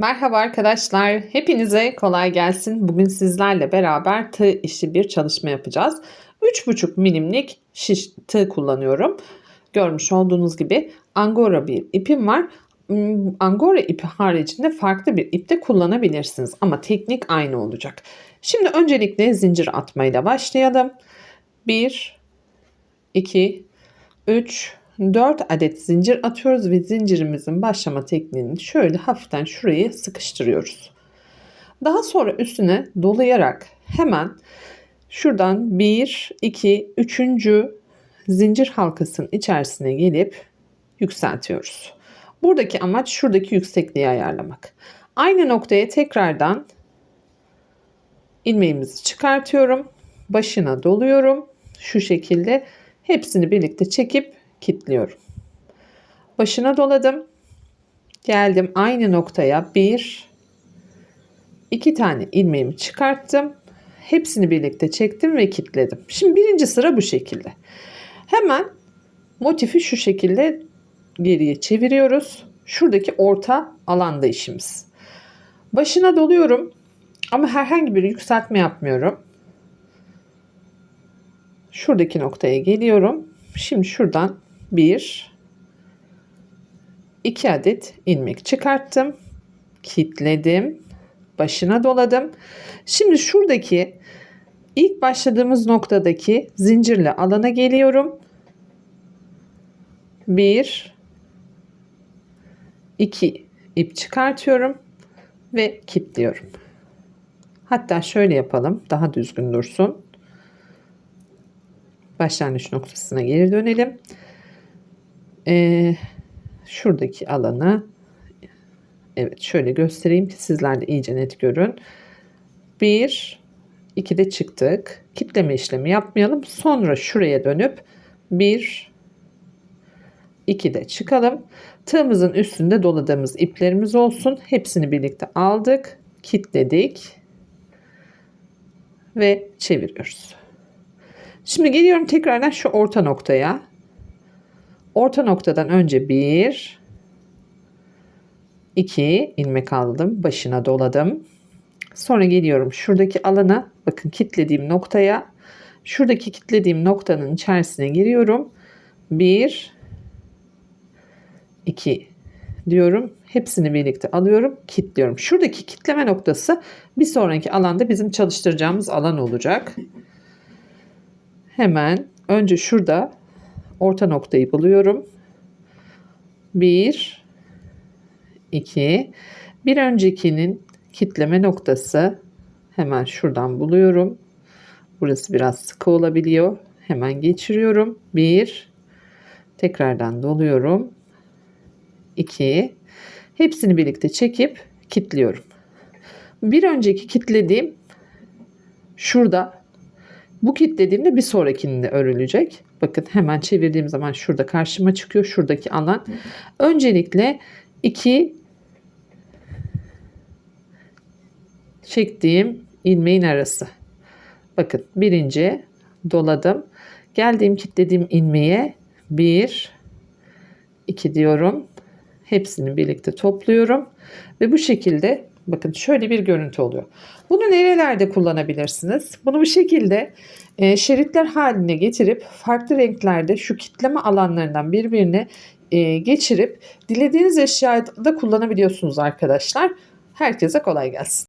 Merhaba arkadaşlar. Hepinize kolay gelsin. Bugün sizlerle beraber tığ işi bir çalışma yapacağız. 3,5 milimlik şiş tığ kullanıyorum. Görmüş olduğunuz gibi angora bir ipim var. Hmm, Angora ipi haricinde farklı bir ip de kullanabilirsiniz ama teknik aynı olacak. Şimdi öncelikle zincir atmayla başlayalım. 1 2 3 4 adet zincir atıyoruz ve zincirimizin başlama tekniğini şöyle hafiften şurayı sıkıştırıyoruz. Daha sonra üstüne dolayarak hemen şuradan 1, 2, 3. zincir halkasının içerisine gelip yükseltiyoruz. Buradaki amaç şuradaki yüksekliği ayarlamak. Aynı noktaya tekrardan ilmeğimizi çıkartıyorum. Başına doluyorum. Şu şekilde hepsini birlikte çekip kilitliyorum. Başına doladım. Geldim aynı noktaya bir, iki tane ilmeğimi çıkarttım. Hepsini birlikte çektim ve kilitledim. Şimdi birinci sıra bu şekilde. Hemen motifi şu şekilde geriye çeviriyoruz. Şuradaki orta alanda işimiz. Başına doluyorum ama herhangi bir yükseltme yapmıyorum. Şuradaki noktaya geliyorum. Şimdi şuradan 1 2 adet ilmek çıkarttım. Kitledim. Başına doladım. Şimdi şuradaki ilk başladığımız noktadaki zincirle alana geliyorum. 1 2 ip çıkartıyorum ve kilitliyorum. Hatta şöyle yapalım daha düzgün dursun. Başlangıç noktasına geri dönelim e, şuradaki alanı evet şöyle göstereyim ki sizler de iyice net görün. Bir, iki de çıktık. Kitleme işlemi yapmayalım. Sonra şuraya dönüp bir, iki de çıkalım. Tığımızın üstünde doladığımız iplerimiz olsun. Hepsini birlikte aldık, kitledik ve çeviriyoruz. Şimdi geliyorum tekrardan şu orta noktaya. Orta noktadan önce bir, iki ilmek aldım. Başına doladım. Sonra geliyorum şuradaki alana bakın kitlediğim noktaya şuradaki kitlediğim noktanın içerisine giriyorum. Bir, iki diyorum. Hepsini birlikte alıyorum, kilitliyorum. Şuradaki kitleme noktası bir sonraki alanda bizim çalıştıracağımız alan olacak. Hemen önce şurada orta noktayı buluyorum. 1 2 bir öncekinin kitleme noktası hemen şuradan buluyorum. Burası biraz sıkı olabiliyor. Hemen geçiriyorum. 1 tekrardan doluyorum. 2 hepsini birlikte çekip kilitliyorum. Bir önceki kitlediğim şurada bu kilitlediğimde bir sonrakinde örülecek. Bakın hemen çevirdiğim zaman şurada karşıma çıkıyor. Şuradaki alan. Öncelikle iki çektiğim ilmeğin arası. Bakın birinci doladım. Geldiğim kilitlediğim ilmeğe bir iki diyorum. Hepsini birlikte topluyorum. Ve bu şekilde bakın şöyle bir görüntü oluyor. Bunu nerelerde kullanabilirsiniz? Bunu bu şekilde e, şeritler haline getirip farklı renklerde şu kitleme alanlarından birbirine e, geçirip dilediğiniz eşyada kullanabiliyorsunuz arkadaşlar. Herkese kolay gelsin.